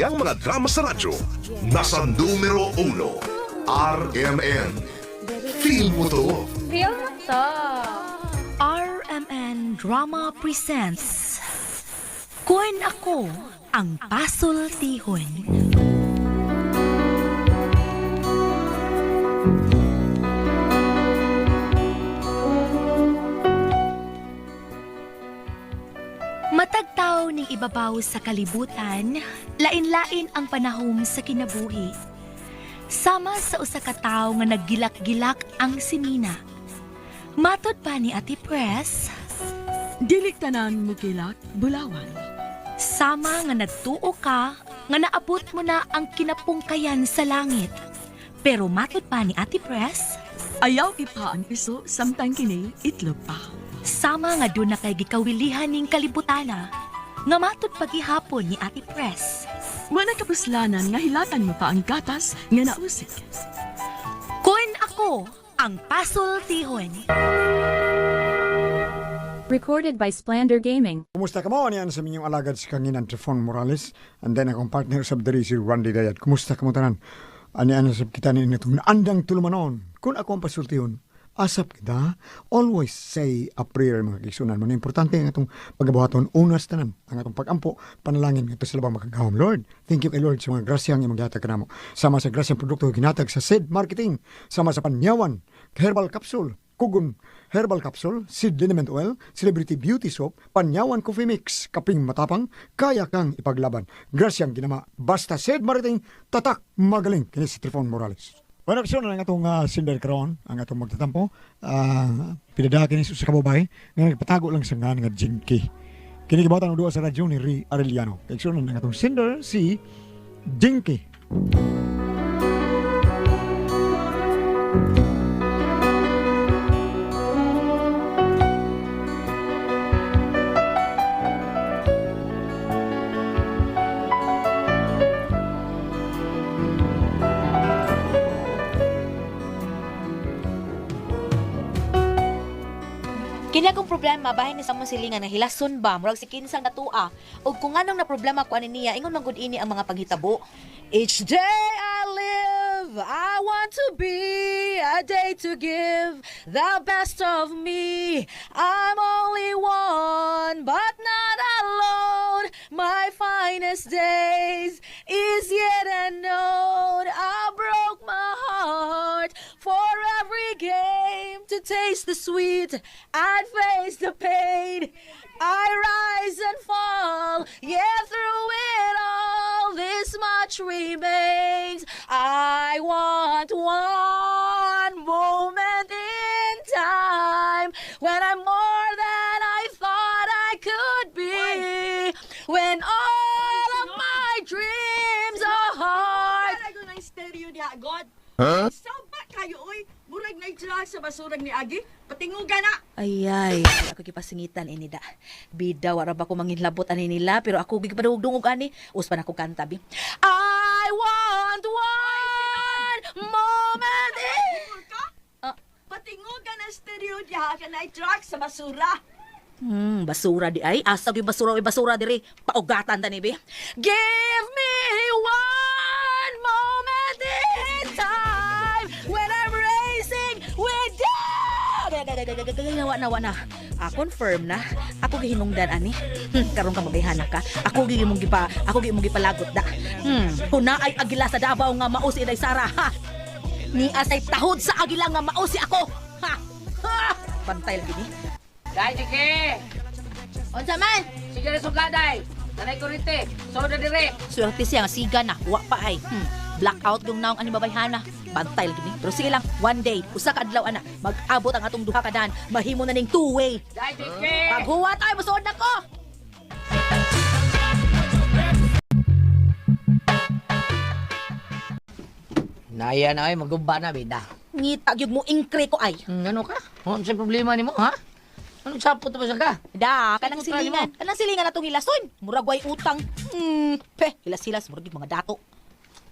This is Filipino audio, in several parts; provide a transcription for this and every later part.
masayang mga drama sa radyo. Nasa numero 1, RMN. Feel mo to. Real na to. RMN Drama presents Kuan ako ang Pasol Tihon. Matagtaw ning ibabaw sa kalibutan, lain-lain ang panahom sa kinabuhi. Sama sa usa ka tawo nga naggilak-gilak ang sinina. Matod pa ni Ate Press, Dilik tanan mo kilak, bulawan. sama nga nagtuo ka nga naabot mo na ang kinapungkayan sa langit. Pero matod pa ni Ate Press, Ayaw ipa ang iso, samtang kini, itlog pa. sama nga doon na kay gikawilihan ning kalibutana. Nga matod pagihapon ni Ate Press. Wala kapuslanan nga hilatan mo pa ang gatas nga nausik. Kun ako ang Pasol Tihon. Recorded by Splander Gaming. Kumusta ka mo? Ano yan sa minyong alagad si Kanginan Trifon Morales. And then akong partner sa diri si Randy Dayat. Kumusta ka mo tanan? Ano yan sa kita ni itong naandang tulumanon. Kung ako ang pasultihon, asap kita. Always say a prayer mga kisunan mo. Importante ang atong pagabuhaton unas tanan. Ang atong pagampo, panalangin ito sila ba makagahom. Lord, thank you kay Lord sa mga grasyang imong gihatag kanamo. Sama sa grasyang produkto ginatag sa SID Marketing. Sama sa panyawan, herbal capsule, Kugon Herbal Capsule, Seed Liniment Oil, Celebrity Beauty Soap, Panyawan Coffee Mix, Kaping Matapang, kaya kang ipaglaban. Grasyang ginama. Basta Seed Mariting, tatak, magaling. Kini si Trifon Morales. Bueno, aksyon na atong uh, Cinder Crown, ang atong magtatampo. Uh, pinadala kini sa kababay, nga nagpatago lang sa nga nga Jinky. Kini gibatan ang duwa sa radyo ni Ri Arellano. Aksyon na atong Cinder, si Jinky. Kini akong problema bahin ni sa mong silingan nga hilason ba murag si kinsang natua ug kung anong na problema ko ani niya ingon man gud ini ang mga paghitabo. Each day I live I want to be a day to give the best of me. I'm only one but not alone. My finest days is yet unknown. I broke my heart taste the sweet and face the pain. I rise and fall, yeah, through it all, this much remains. I want one Murag na itsura sa basurag ni Agi. Patinguga na. Ayay, wala ko kipasingitan ini da. Bida wala ba ko manginlabot ani nila pero ako gipadungog-dungog ani. Uspan ako kanta bi. I want one moment ka? Ah. Patinguga na stereo niya ka na truck sa basura. Hmm, basura di ay. Asa yung basura, may basura diri. Paugatan tani bi. Give me one Nawa na, na. Ah, confirm na. Ako gihinungdan ani. Hmm, karon ka magayhana ka. Ako gi mong gipa, ako gi mong gipalagot da. Hmm, huna ay agila sa Davao nga mausi day Sara. Ha. Ni asay tahod sa agila nga mausi ako. Ha. Ha. Bantay lagi ni. Dai, sige! Unsa man? Sige na sugaday! Tanay ko rite! Soda dire! Swerte siya nga siga na, wa pa ay. Hmm. Blackout yung naong ani babayhana. Bantay lagi ni. Pero sige lang, one day, usa ka adlaw ana, mag-abot ang atong duha ka daan, mahimo na ning two-way. Paghuwa tayo, musuod na ko! Naya na ay, magumba na, bida. Ngita gyud mo ingkre ko ay. Hmm, ano ka? Ano sa problema ni mo, ha? Anong sapot pa sa ka? Da, kanang Ano try silingan. Kanang silingan atong hilason. Murag way utang. Hmm, pe, hilas-hilas murag yung mga dato.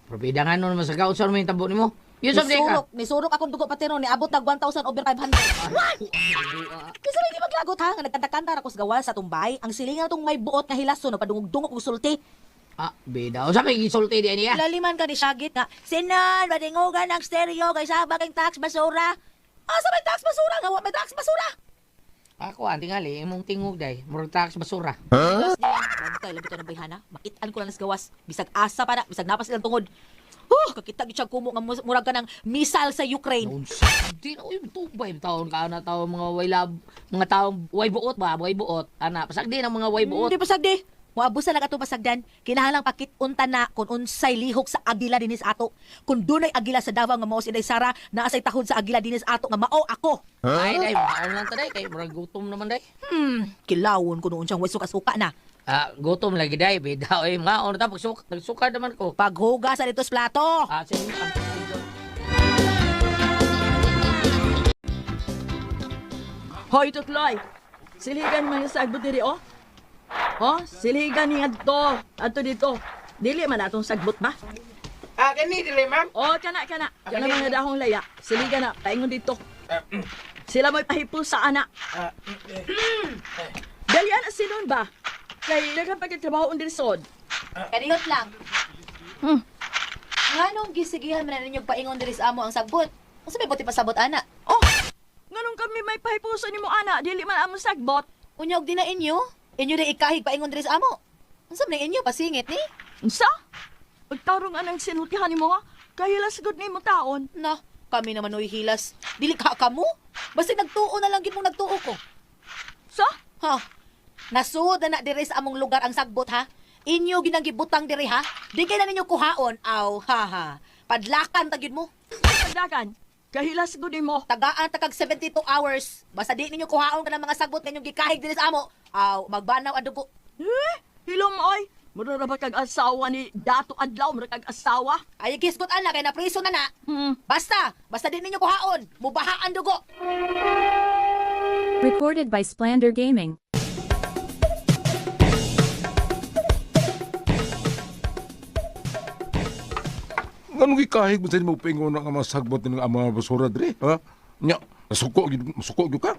Pero bida nga nun, sa mo yung tabo ni mo. Yun sa ka. Nisurok, nisurok akong dugo pati ron, niabot tag 1,000 over 500. What? Kasi lang di maglagot ha, nga nagkanta-kanta ra ko sa sa tumbay. Ang silingan atong may buot nga hilason, padungog-dungog og sulti. Ah, bida. O sabi, gisulti di niya. Laliman ka ni Shagit nga, Sinan, madingugan ang stereo kay sabag ang tax basura. Asa may tax basura nga, may tax basura. Ako, ang tingali, imong tingog day. Murag tax basura. Huh? Bantay, labi to ng bayhana. Makitaan ko lang nas gawas. Bisag asa pa na, bisag napas ilang tungod. Huh, kakita gid siya kumo nga murag ka ng missile sa Ukraine. Di na, uy, tubay, taon ka na taon mga way lab, mga taong way buot ba, way buot. Ana, pasag din ang mga way buot. Hindi pasagdi. Moabusa lang ato pasagdan. Kinahalang pakit unta na kung unsay lihok sa agila dinis ato. Kung dunay agila sa Davao nga mao si Day Sara, naasay tahod sa agila dinis ato nga mao ako. Ay, day, maon lang taday, kay murag gutom naman day. Hmm, kilawon ko noon siyang way suka-suka na. Ah, gutom lagi day, bida. Ay, mga ono ta, pagsuka, nagsuka naman ko. Paghuga sa dito sa plato. Ah, sige, Hoy, tutloy. Siligan mo yung sagbot diri, oh. Oh, siligan niya to. Ato dito. Dili man atong sagbot ba? Ah, kani dili, ma'am. Oh, kana, kana. Kana mga dahong laya. Siligan na. Paingon dito. Sila mo'y pahipo sa ana. Dalian na sinon ba? Kay nagapagkatrabaho on sod. Kaniyot lang. Hmm. Nganong gisigihan man na ninyo paingon diri sa amo ang sagbot? Unsa may buti pa sabot ana? Oh! Nganong kami may pahipuso ni mo ana, dili man among sagbot. Unya og di na inyo? Na ikahig paingon diri sa amo. Unsa man inyo pasingit ni? Unsa? Pagtarong anang sinultihan ni mo nga, kaya lasgod ni mo taon. Na, kami naman uy hilas. Dili ka kamo? Basta nagtuo na lang gid mo nagtuo ko. Sa? Ha? Nasuod na na diri sa among lugar ang sagbot ha? Inyo ginagibutang diri ha? Di kay na ninyo kuhaon. Aw, ha ha. Padlakan tagid mo. Pagdagan, kahilas gud ni mo. Tagaan takag 72 hours. Basta di ninyo kuhaon ka ng mga sagbot kanyong gikahig diri sa amo. Aw, magbanaw ang dugo. Eh, hilom oy. Mura ba kag asawa ni Dato Adlaw, mura kag asawa? Ay gisgot ana kay na priso na na. Hmm. Basta, basta di ninyo kuhaon. Mubaha ang dugo. Recorded by Splander Gaming. Anong gikahig mo sa mo pingon ang mga sagbot ng mga basura dre, ha? Nya, nasuko gyud masuko gyud ka.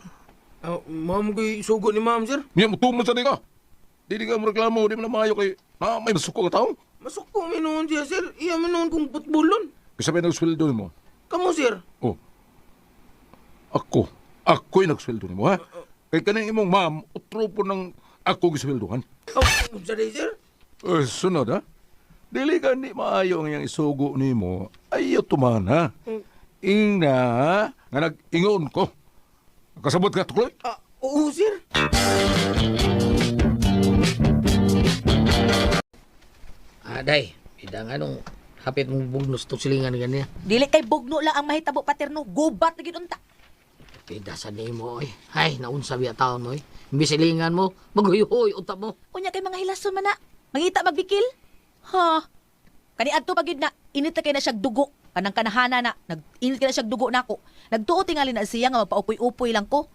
Ah, ma'am ko'y sugo ni ma'am, sir. Nya mutumon sa ka. Dili ka mo reklamo, di mo na maayo kay na may masuko ka taong. Masuko minoon siya, sir. Iya minoon kong putbulon. Kasi may nagsweldo mo. Kamu, sir. Oh. Ako. Ako'y nagsweldo mo, ha? Kay kaning imong ma'am, utro po ng ako gisweldohan. Oh, day, sir. Eh, sunod, ha? Dili ka ni maayo ang iyang isugo ni mo, ayaw tumana. Ina, nga nag-ingon ko. Kasabot ka, tukloy? Ah, oo, sir. Ah, day, bida nga nung hapit mong bugnos to silingan ganyan. Dili kay bugno lang ang mahitabo paterno. Gubat na gid unta. Bida sa nimo, oy. Ay, naunsa biya taon mo, oy. Imbis silingan mo, maguyuhoy, utak mo. Unya kay mga hilason man na. Mangita magbikil. Ha? Kani adto pagid na init na kay na siya dugo. Kanang kanahana na nag-init kay na siya dugo nako. Nagtuo tingali na siya nga magpaupoy-upoy lang ko.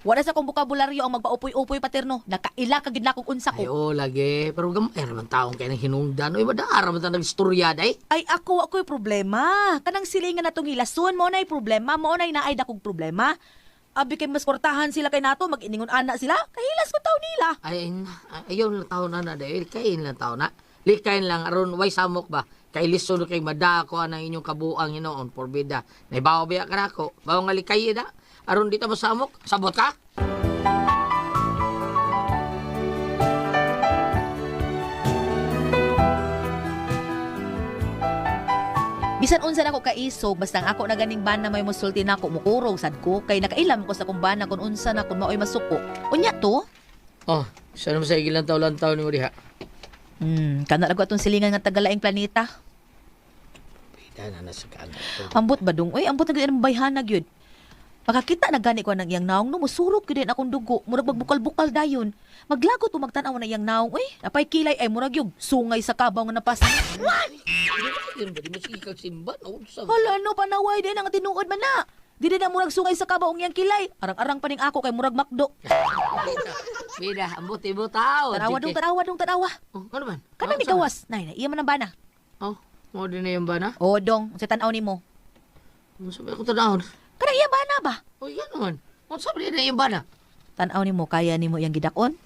Wala sa kong bukabularyo ang magpaupoy-upoy paterno. Nakaila kagid na akong unsa Ay, ko. oo, lagi. Pero gamay naman taong kaya nang hinungdan. Oy, madara man ta nagstorya, day. Ay ako ako'y problema. Kanang silingan na tong hilason mo na'y problema, mo na'y naay dakog problema. Abi kay mas portahan sila kay nato, mag-iningon ana sila. Kahilas ko taw nila. Ay, na- ayaw lang taon na na, day. Likayin lang taon na. Likayin lang, aron, way samok ba? Kay lison kay madako ang inyong kabuang inoon, porbida. Naibawa biya ka na ako. Bawa nga likayin na. Aron dito masamok, sabot ka? Bisan unsa na ko kaisog basta ako na ganing bana may musulti na ako mukurog sad ko kay nakailam ko sa kung bana kun unsa na kun maoy masuko. Unya to? Oh, sana mo sa igilan taon taon ni mo diha. Hmm, kana lang ko atong silingan nga tagalaing planeta. Bida na kaagad. Ambot ba dong? Uy, ambot na ang bayhanag yun. Makakita na gani ko nang iyang naong no, musurok gyud din akong dugo, murag magbukal-bukal dayon. Maglagot o magtan-aw na iyang naong, uy, napay kilay ay murag yung sungay sa kabaw nga napas. Yun? Hala, no, panaway din ang tinuod man na. Di din na murag sungay sa kabaw ang iyang kilay. Arang-arang pa ning ako kay murag makdo. Bida, ambot ibo tao. Tanawa dong, tanawa dong, tanawa. Oh, ano man? Kana ni gawas. Nay, na, iya man ang bana. Oh, mo din na yung bana? Oo, dong, sa tanaw nimo. Ano sabi ako tanahon? Kana iya bana ba? Oh, yan naman. Ano sabi na yung bana? Tanaw nimo kaya nimo iyang gidakon?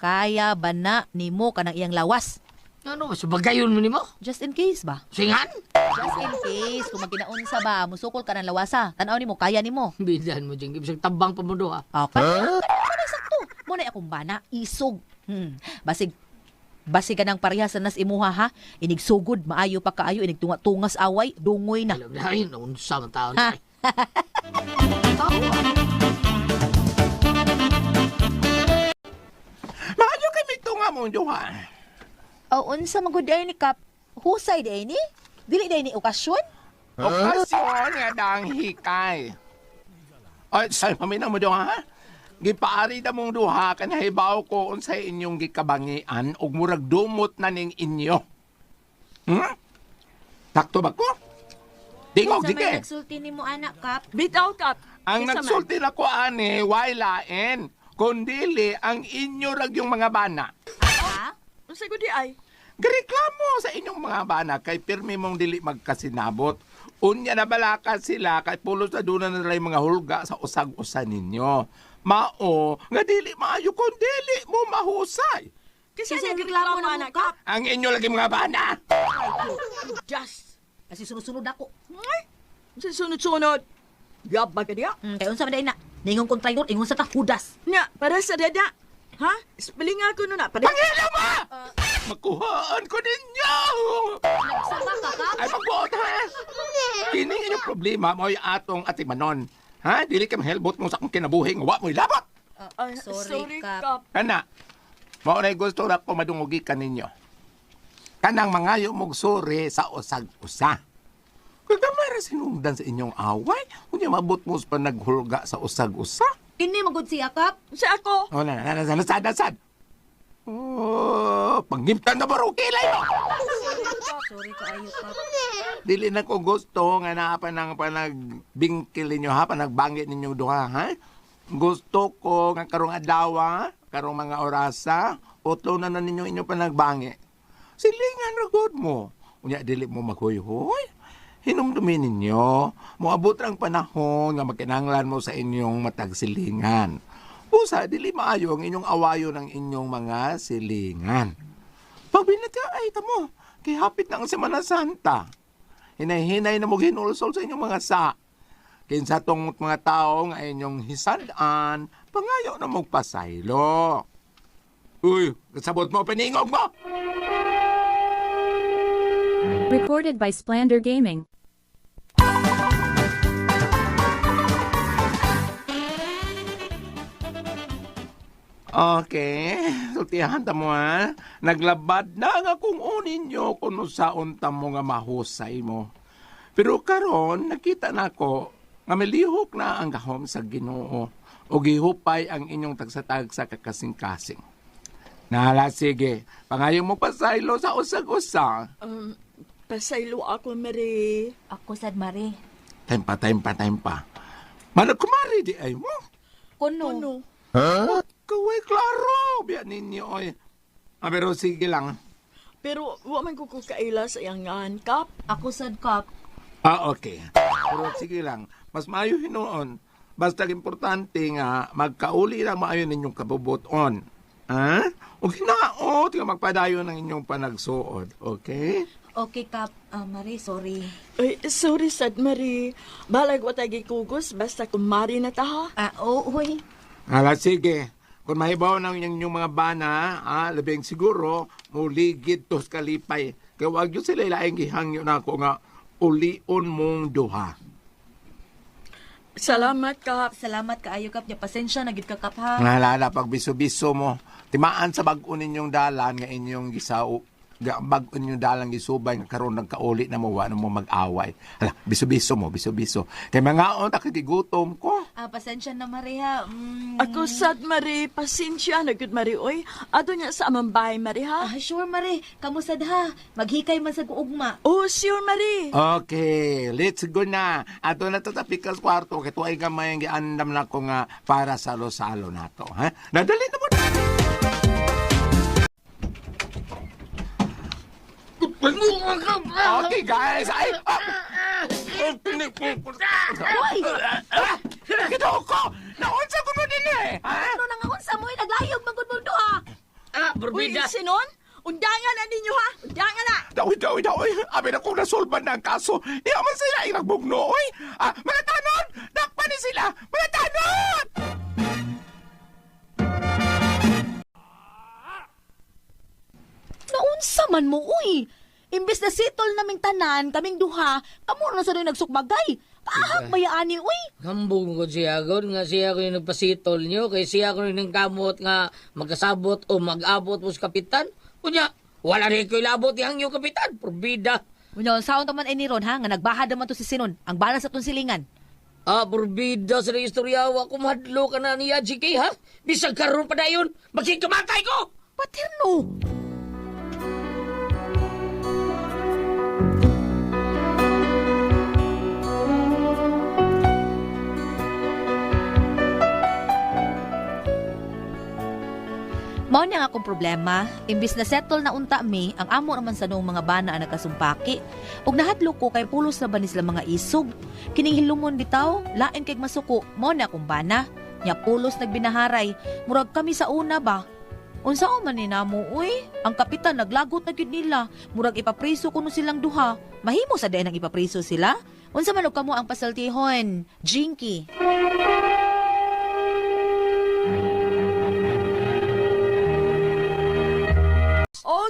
Kaya ba na nimo kanang iyang lawas? Ano, mas bagayon mo ni mo? Just in case ba? Singan? Just in case, kung magkinaunsa ba, musukol ka ng lawasa. Tanaw ni mo, kaya ni mo. Bidan mo, Jing. Ibig tabang pa mo doha. Okay. Huh? Sakto? Muna akong bana, isog. Hmm. Basig Basig ka ng parehas sa nas imuha ha. Inig sugod, maayo pa kaayo, inig tunga-tungas away, dungoy na. Alam lain, unsa man taon. Ha? Maayo kay may tunga mo, Duha. O unsa magud ay ni Kap? Husay day ni? Dili day ni okasyon? Okasyon nga dang hikay. Ay, sa'yo paminaw mo, Duha. Gipaari na mong duha ka na hibaw ko unsay inyong gikabangian ug murag dumot na ning inyo. Hmm? Takto ba ko? Tingog, dige. nagsulti ni mo anak Kap? Bitaw kap. Ang nagsulti na ko ani, why lain? Kundili ang inyo rag yung mga bana. Ha? Unsa gudi ay? Gareklamo sa inyong mga bana kay pirmi mong dili magkasinabot. Unya na balaka sila kay pulos na doon na nila mga hulga sa usag-usa ninyo. Mao, nga dili maayo kung dili mo mahusay. Kasi nagreklamo reklamo na mo, Kap. Ang inyo lagi mga bana. Just. Kasi sunod-sunod ako. Ay, sa sunod-sunod. Gab ba ka diya? Hmm, kay unsa man day na? Ningon kong traidor, ingon sa ta hudas. Nya, para sa dada. Ha? Spelling nga ko nun na. Para... Pangila mo! Makuhaan ko ninyo! Nagsama ka Kap? Ay, magbuot ha! Kini inyong problema mo yung atong atimanon. Ha? Dili ka mahelbot mo sa akong kinabuhi nga wa mo ilabot. Ay, Sorry, Kap. kap. Kana, mao na gusto ra ko madungugi ka ninyo. Kanang mangayo mog suri sa usag-usa. Kung damay ra sinungdan sa inyong away, unya mabot mo pa naghulga sa usag-usa. Kini magud siya Kap. Sa ako. O na, na, na, na, nasad, nasad. Oh, pangimtan na baro kilay mo. Sorry ka ayo Kap. Dili na ko gusto nga naa pa ng panagbingkil ninyo ha, panagbangit ninyo duha ha. Gusto ko nga karong adlaw, karong mga orasa, utlo na na ninyo inyo panagbangi. Silingan ra gud mo. Unya dili mo maghoy-hoy. Hinumdumin ninyo, moabot ang panahon nga magkinanglan mo sa inyong matagsilingan. Usa, dili maayo ang inyong awayo ng inyong mga silingan. Pagbinat ay tamo, kay hapit ang Semana Santa. Hinay-hinay na mo ginulsol sa inyong mga sa. Kinsa tong mga tao nga inyong hisadan, pangayo na mong pasaylo. Uy, kasabot mo, paningog mo! Recorded by Splander Gaming. Okay, sultihan ta mo ha. Naglabad na nga kung unin nyo kung saon ta mo nga mahusay mo. Pero karon nakita na ko nga milihok na ang gahom sa Ginoo o gihupay ang inyong tagsatag sa kakasing-kasing. Nala, sige. Pangayong mo pasaylo sa usag-usa. Um, pasaylo ako, Mary. Ako sad mare. Time pa, time pa, time pa. Manag kumari di ay mo. Kuno. Ano? Kaway klaro. Biya ninyo oy. Ah, pero sige lang. Pero, wa man ko kaila sa iyangan, kap. Ako sad Kap. Ah, okay. Pero sige lang, mas maayo hinoon. Basta importante nga, magkauli lang maayo ninyong kabubuton. Ha? O hinaot nga magpadayo ng inyong panagsuod. Okay? Okay Kap. Ah, mare, sorry. Ay, sorry, sad, Mary. Balag wa tagi kugos, basta kumari na ta, ha? Ah, oo, oh, uy. Hala, sige. Kung mahibaw ng inyong mga bana, ah, labing siguro, muligid tos kalipay. Kaya wag yun sila ilaing gihangyo na ako nga ulion mong duha. Salamat, kap. Salamat ka ayo Kap. Ya pasensya na gid ka Kap ha. Nalala, pag biso-biso mo, timaan sa bag-o ninyong dalan nga inyong gisao, ga- bag-o ninyong dalan gisubay nga karon ng kauli na mo, wano mo mag-away. Hala, biso-biso mo, biso-biso. Kay mga on, takigigutom ko. Ah, pasensya na mare ha. Mm. Ako sad, Mary. Pasensya na, good, Mary. Oy, ato niya sa amang bahay, Mary, ha? Ah, sure mare. Kamu sad ha. Maghikay man sa guugma. Oh, sure, Mary. Okay, let's go na. Ato na to sa pickles kwarto, kay tuway ka may giandam na ko nga para salo-salo na to. Ha? Nadali na mo na. Okay, guys. Ay, ah. Uy! Ito ko! Naunsa ko mo din eh! Ha? Ano nang unsa mo naglayog magud mo duha? Ah, Uy, burbida. sinon? Undangan na ninyo ha! Undangan na! Dawi, dawi, dawi. Abi na kung nasolban na ang kaso. Iyaman sila ay nagbugno, oy. Ah, mga tanon! Dakpan ni sila! Mga tanon! Naunsa man mo, uy. Imbes na sitol naming tanan, kaming duha, kamo na sa rin nagsukbagay. Kaahak mayaani, uy. Hambong ko siya god nga siya ko yung nagpasitol nyo kay siya ko yung kamot nga magkasabot o mag-abot mo sa kapitan. Kunya, wala rin ko ilabot yung kapitan. Porbida. Unyo, saon taman ay ni Ron, ha? Nga nagbahad naman to si Sinon. Ang bala sa tong silingan. Ah, porbida sa istoryawa ko mahadlo ka na niya, GK, ha? Bisag karoon pa na yun, magkikamatay ko! Paterno! Mao ang akong problema, imbis na settle na unta mi, ang amo naman sa noong mga bana ang nagkasumpaki. Ug nahadlo ko kay pulos na ba ni sila mga isog. Kining hilumon bitaw, lain kay masuko, mao ni akong bana. Nya pulos nagbinaharay, murag kami sa una ba, Unsa man ni namo uy? Ang kapitan naglagot na gyud nila. Murag ipapriso kuno silang duha. Mahimo sa dayon ang ipapriso sila? Unsa man kamo ang pasaltihon? Jinky.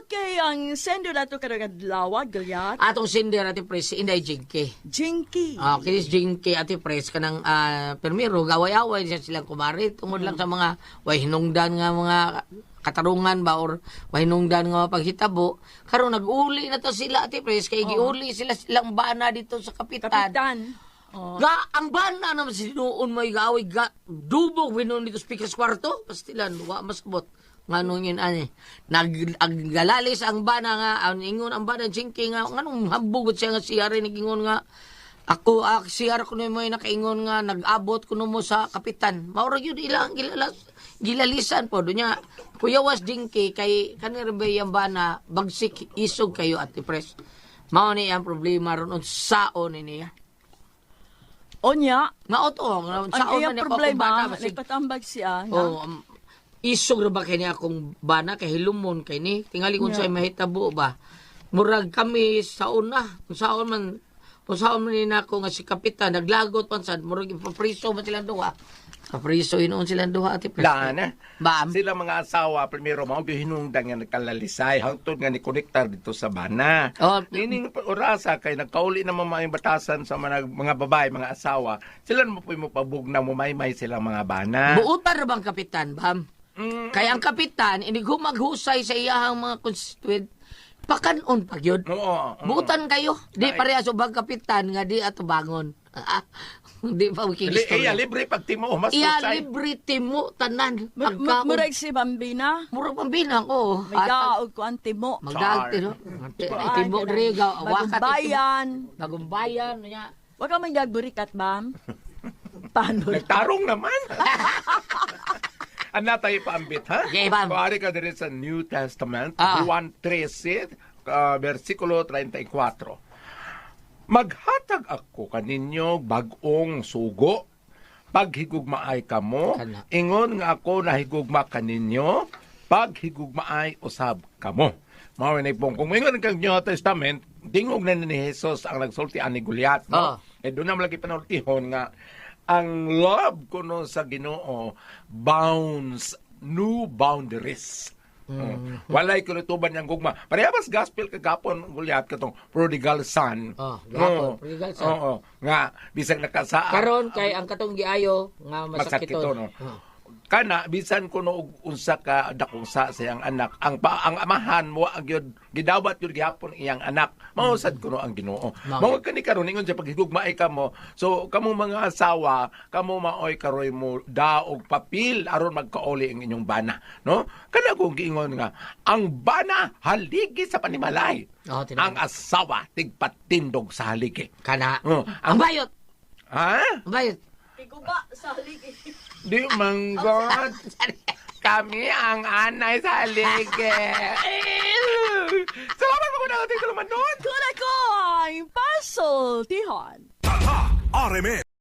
Okay, ang sendo na to karang adlaw, galyat. Atong sinder ati pres, inday jingke. Jinky. Ah, kinis jingke ati pres kanang ah, permiro gaway-away siya silang kumari tungod lang sa mga way hinungdan nga mga katarungan ba or way hinungdan nga paghitabo karon nag-uli na to sila ati pres kay giuli sila silang bana dito sa kapitan. Kapitan. Oh. Ga ang bana naman si noon may gaway ga dubog binon dito sa pikas kwarto pastilan wa masabot nganong yun ani nag ag- galalis ang bana nga ang ingon ang bana jingke nga nganong hambugot siya nga siya rin nagingon nga ako ak siya ko mo nakaingon nga nag-abot kuno mo sa kapitan. Maura yun ilang gilalas gilalisan po. Dunya kuya was jingke kay kanir ba yung bana bagsik isog kayo at pres. Mao ni ang problema ron saon ni niya? Onya, nga ang saon na problema, basig nagpatambag siya. Oh, um, isog ra ba kay akong bana kay hilumon kay ni tingali kung Yeah. say mahitabo ba murag kami sa una kung saon man kung saon man ni nako nga si kapitan naglagot man sad murag ipapriso man silang duha kapriso inoon silang duha ati pres Lana. Bam. Sila mga asawa, primero mga gihinungdan nga nagkalalisay, hangtod nga ni konektar dito sa bana. Oh, Nining orasa kay nagkauli naman mga batasan sa mga, mga babae, mga asawa. Sila mo po mo pabugna mo may may silang mga bana. buutan ra bang kapitan bam Mm, kay ang kapitan ini maghusay sa iyahang mga constituent pakanon pag yun oo, oo. Buutan kayo. Di Ay. pareha subang kapitan nga di ato bangon. di pa Li- makikistory. iya, libre pag timo, mas Iya, usay. libre timo, tanan. Murag si Bambina. Murag pambinang ko. May daog ko ang timo. Magdagti, no? Timo, Driga, Bagong wakat. bayan. Bagong bayan. Nya. Huwag ka may nagburikat, bam. Paano? Nagtarong naman. Ano tayo paambit, ha? Okay, ma'am. Kuwari ka din sa New Testament, Ah. Juan 13, uh, versikulo 34. Maghatag ako kaninyo bagong sugo. Paghigugmaay kamo, Kana. ingon nga ako nahigugma kaninyo, paghigugmaay usab kamo. Mao ni pong kung ingon kang New Testament, dingog na ni Jesus ang nagsultian ni Goliath, no? Ah. Eh doon na lagi panultihon nga ang love kuno sa Ginoo bounds new boundaries. Oh. Walay ko tuban niyang gugma. Parehas gospel kagapon Goliath katong prodigal son. Oh, gapon, Oo. prodigal son. Oo, nga bisag nakasaa. Karon kay ang katong giayo nga Masakit ito, masakiton. no? Oh. Kana bisan kuno og unsa ka dakong sa siyang anak ang pa, ang amahan mo agyod gidawat yun gihapon iyang anak mausad kuno ang Ginoo Mao. mao kani karon ingon sa paghigugmaay kamo so kamo mga asawa kamo maoy karoy mo daog papil aron magkauli ang inyong bana no kana kung giingon nga ang bana haligi sa panimalay Oh, ang asawa tigpatindog sa haligi Kana. Oh, Ang bayot. ha Ang bayot. Iguba sa haligi. Di manggot. Kami ang anay sa alige. Salamat po na ating kalaman doon. Kuna ko ang puzzle, Tihon. Tatak RMN